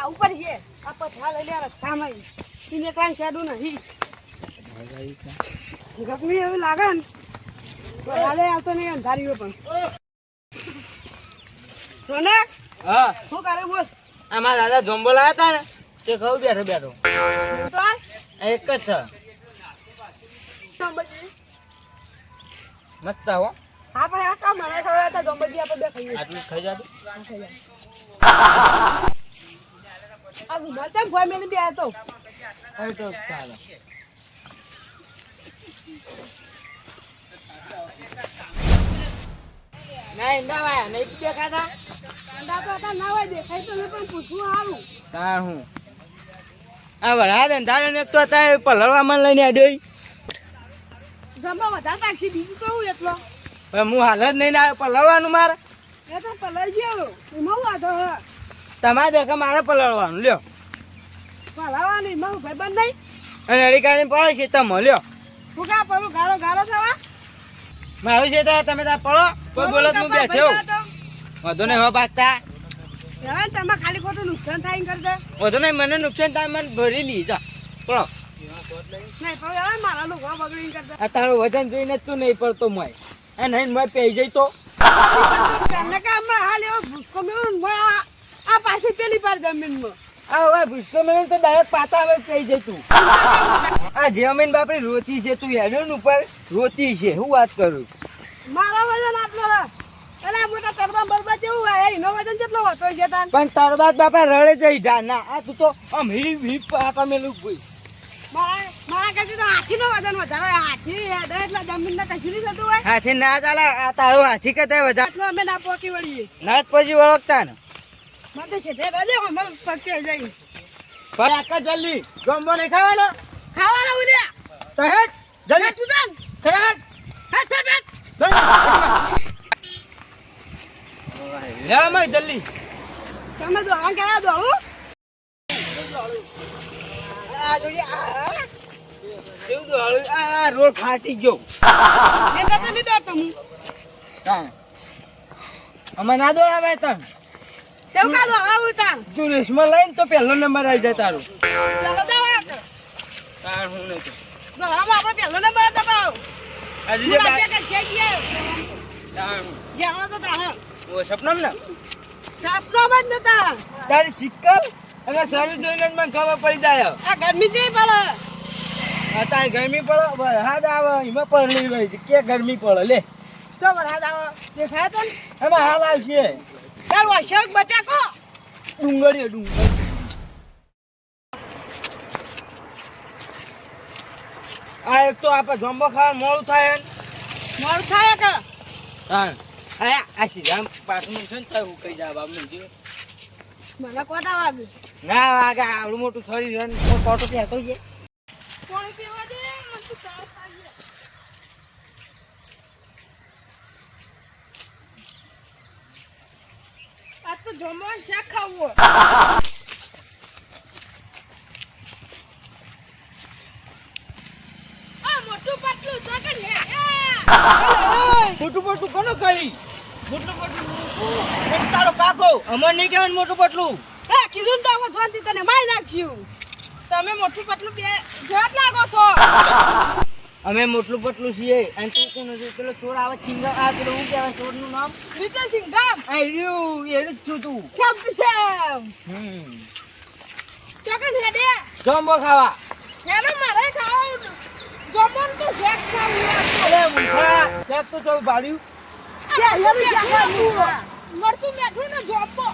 આ ઉપર છે. આ પથરા લઈ લે રસ્તામાં એને કાંઈ શેડું નહીં. ગરમી હવે લાગે ને. તો હાલે આવતો નહીં અંધારીઓ પણ. રોનક હા. શું કરે બોલ? આ મારા દાદા જોમ્બો લાયા હતા ને તે કહું બેઠો બેઠો. તો એક જ છે. મસ્ત હો હા ભાઈ આ કામ મને હતા દોંબજી આપણે બે ખાઈએ. આટલું ખાઈ જાતું આ રૂમાલ કેમ ભોય મેલી બે હતો હવે તો ચાલો ના દેખાતા તો ના હોય દેખાય તો પૂછવું સારું તાર હું આ વડા ને તો અત્યારે પલળવા મને લઈને આડ્યો જમવા વધારે પાકશી બીજું કહું એટલો હું હાલ જ નહીં આવ્યો, પલળવાનું મારે. એ તો પલાઈ ગયો એમાં વાંધો હે. તમારે દેખા મારે પલળવાનું લ્યો. પલળવાની મારું ભાઈ બંધ નહીં? અને અડીકાની પડે છે તમે લ્યો. હું કા પડું ગાળો ગાળો થવા મારું છે તો તમે ત્યાં પડો કોઈ બોલો હું બેઠો. વધુ નહીં હો હવે તમે ખાલી ખોટું નુકસાન થાય એમ કરજો વધુ નહીં મને નુકસાન થાય મને ભરી લઈ જા. પડો તારું વજન જોઈને તું નહીં પડતો મય. એ નહીં મય પેઈ જઈ તો. હાલ એવો ભૂસકો મેળવું આ આ પાછી પેલી પાર જમીનમાં. આ ભૂસકો મેળવીને તો ડાયરેક્ટ પાતા હવે થઈ જાય તું આ જમીન બાપરી રોતી છે તું એનો ઉપર. રોતી છે હું વાત કરું મારો વજન આટલો એલા મોટા તરબા બરબા જેવું હોય એનો વજન કેટલો હતો છે તાન? પણ તરબાદ બાપા રડે જઈ જા ના આ તું તો આમ હિપ હીપ પાપા મેલું ભૂઈ મારા મારા કરતી તો હાથીનો વજન વધારે. હાથી હેડે એટલે કશું નહીં થતું હોય. હાથી ના ચાલે આ તારું હાથી કદાય વધારે. અમે ના પહોંચી વળીએ. ના જ પછી ઓળખતા ને. મને તો અમે જઈ પણ આકા જલ્દી નહીં ખાવાનો? ખાવાના ઉલ્યા તો જલ્દી. તું જાન ખરાટ હેટ હેટ હેટ લે અમાર જલ્દી. તમે દોડવા કેવા દોડું આ જોઈએ આ આ. કેવું? આ આ રોડ ફાટી ગયો. એટલે તો નહીં દોડતો હું. અમે ના દોડાવે તન. તું રેસમાં લઈને તો પહેલો નંબર આવી જાય તારો. તાર તાર તારી સિક્કલ? અને શરીર જોઈને મને ખબર પડી જાય આ ગરમી નહીં પડે? અત્યારે ગરમી પડે? વરસાદ આવે એમાં પડલી છે. કે ગરમી પડે? લે. તો વરસાદ આવો દેખાય તો એમાં હાલ આવશે. તારું અશોક બટાકો. ડુંગળી ડુંગળી. આ એક તો આપણે જમ્બો ખાવા મોડું થાય મોડું થાય કે? હા. આ આ સીધા પાછું છે ને તાર કઈ જા બાપ નહીં મને કોટા વાગે? ના વાગે આવડું મોટું શરીર છે ને કોટો ત્યાં તો છે. પાણી પીવા દે મને તો તાવ થાય આ તો જમવા શાક ખાવું મોટું પાટલું કે લે. મોટું પટલું કોનો કરી મોટું પટલું તારો કાકો. અમર નહીં કહેવાનું મોટું પટલું. એ કીધું તો હવે શાંતિ તને મારી નાખ્યું. તમે મોટું પાટલું બે જવાબ લાગો છો. અમે મોટલું પટલું છીએ. અને તું કોણ છે પેલો ચોર આવે ચિંગા આ પેલો શું કહેવાય? ચોરનું નામ? વિજય સિંહ ગામ. આ રહ્યું એનું જ છું તું. કેમ છે હમ. ચોકન હેડે. જમ્બો ખાવા. હેડો મારે ખાવું જમવાનું તો શેક ખાવું અરે મુખા શેક તો ચોર ભાડ્યું. મરચું બેઠું ને જોપો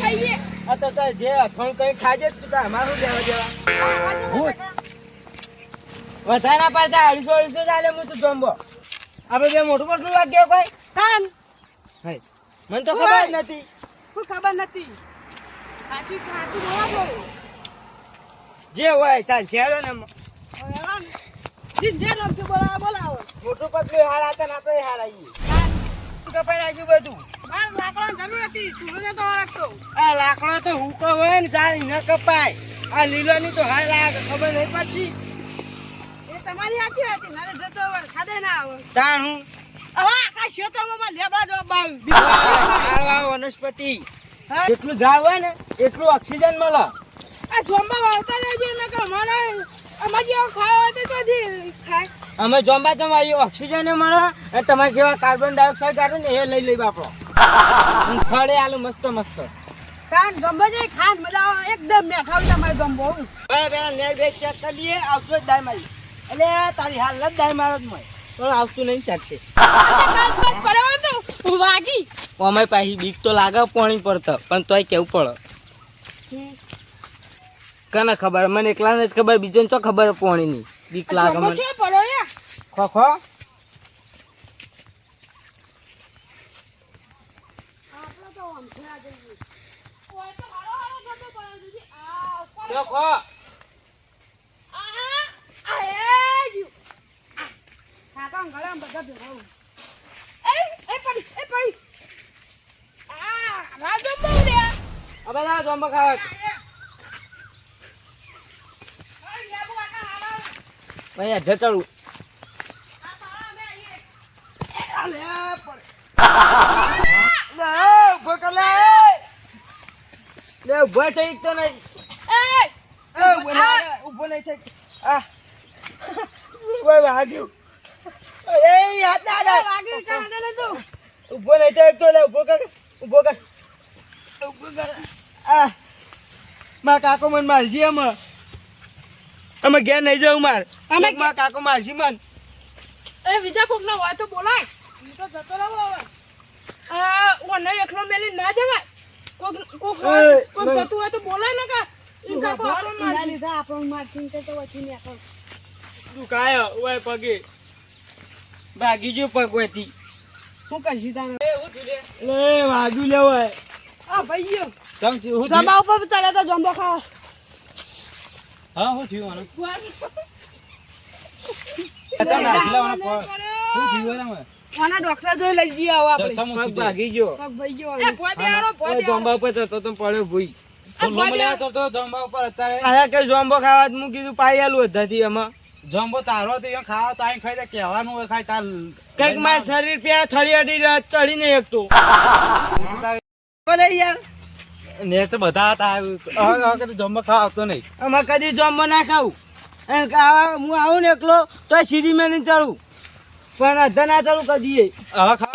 ખાઈએ. આ તો તાર જે અથણ કઈ ખાજે જ તું અમારું દેવા. દેવા વધારે પાડતા અઢીસો અઢીસો ચાલે હું તું જમ્બો. આપણે બે મોટું મોટું લાગ્યો કોઈ? કાન હાય. મને તો ખબર નથી. કોઈ ખબર નથી? સાચી સાચી બોલો જે હોય ચાલ છેડો ને જે નામથી બોલાવો બોલાવો. મોટું પતલું હાલ હતા ને આપણે હાલ આવીએ કપાઈ નાખ્યું બધું? મારે લાકડાની જરૂર હતી તું તો રાખતો આ લાકડો તો હુકો હોય ને ચાલ ન કપાય. આ લીલોની તો હાલ આ ખબર નહીં પડતી. તમારી આખી હતી મારે જતો હોય ખાધે ના આવે તાણ હું? હવે આખા ક્ષેત્રમાં લેબડા જવાબ આવ્યું આ વનસ્પતિ. જેટલું ઝાડ હોય ને એટલું ઓક્સિજન મળે. આ જોંબા વાવતા રહેજો ને કે અમારે અમારે જેવા ખાવા તો ક્યાંથી ખાય. અમે જોંબા તમારી ઓક્સિજન મળે અને તમારી જેવા કાર્બન ડાયોક્સાઇડ કાઢો ને એ લઈ લઈ બાપો. ફળે આલું મસ્ત મસ્ત. કાન ગંબો જે ખાન મજા એકદમ મેઠા હોય તમારે ગંબો પેલા નેર બેગ ચેક કરી આવતો જ દાય મારી. એટલે તારી હાલ જ દાય મારો જ મય. પણ આવતું નહીં ચાલશે. વાગી અમે પાછી બીક તો લાગે પાણી પડતો. પણ તોય કેવું પડે. કને ખબર? મને એકલાને જ ખબર બીજાને તો ખબર પાણીની બીક લાગે મને. ખો ખો. ખો તો આમથી આ જઈએ ઓય તો હારો હારો જોંબો પડે છે આ તો ખો આ આ એ ju ખાતા ગળામાં બધા ભેગા હોય. એ એ પડી એ પડી આ રાજુ બહુ રે હવે ના જોંબા ખાવા ભાઈ અધે ચડું લે ઊભો થઈ તો નહીં. એ ઊભો નહીં ઊભો થઈ આ. વાગ્યું એ ના આવે ઊભો નહીં થઈ તો લે ઊભો કર ઊભો કર. ઊભો કર. આ મા કાકો મન મારજી અમે અમે ઘેર નહીં જવું માર. અમે અમે મા કાકો મારજી મન. એ બીજા કોક ના હોય તો બોલાય. હું તો જતો રહું હવે. આ ઓને એકલો મેલી ના જવાય. કોક કોક હોય કોક જતું હોય તો બોલાય ને કા. કાકો મારી લીધા આપણને મારથી તો વચ્ચે ને આપણને તું કાયો ઓય પગે. ભાગી જો પગ વેતી શું કરશી તાને લે. વાગ્યું લે ઓય આ ભાઈઓ તમ હું જમા ઉપર ચાલે તો જમવા ખાવા. હા હું થયું આનું? ઓના ડોક્ટર જોઈ લઈ જઈએ હવે આપણે. પગ ભાગી ગયો. પગ ભાઈ ગયો એ પોતે આરો પોતે આરો ઉપર જતો તો પડ્યો ભૂઈ. એ પોતે આરો. આયા કે જોંબો ખાવા મૂકી દીધું પાઈ આલું એમાં. જમ્બો તારો તો ખાવા તાઈ ખાઈ દે કહેવાનું હોય ખાઈ તાર કંઈક મારા શરીર પે થળી અડી ચડી ને એક તો. બોલે યાર. ને તો બધા હતા. આવ્યું કદી જમવા ખાવા આવતો નહીં. આમાં કદી જોંબો ના ખાવું. અને કે હું આવું ને એકલો તો સીડી મેં નહીં ચડું. પણ અધા ના ચડું કદી હવે ખા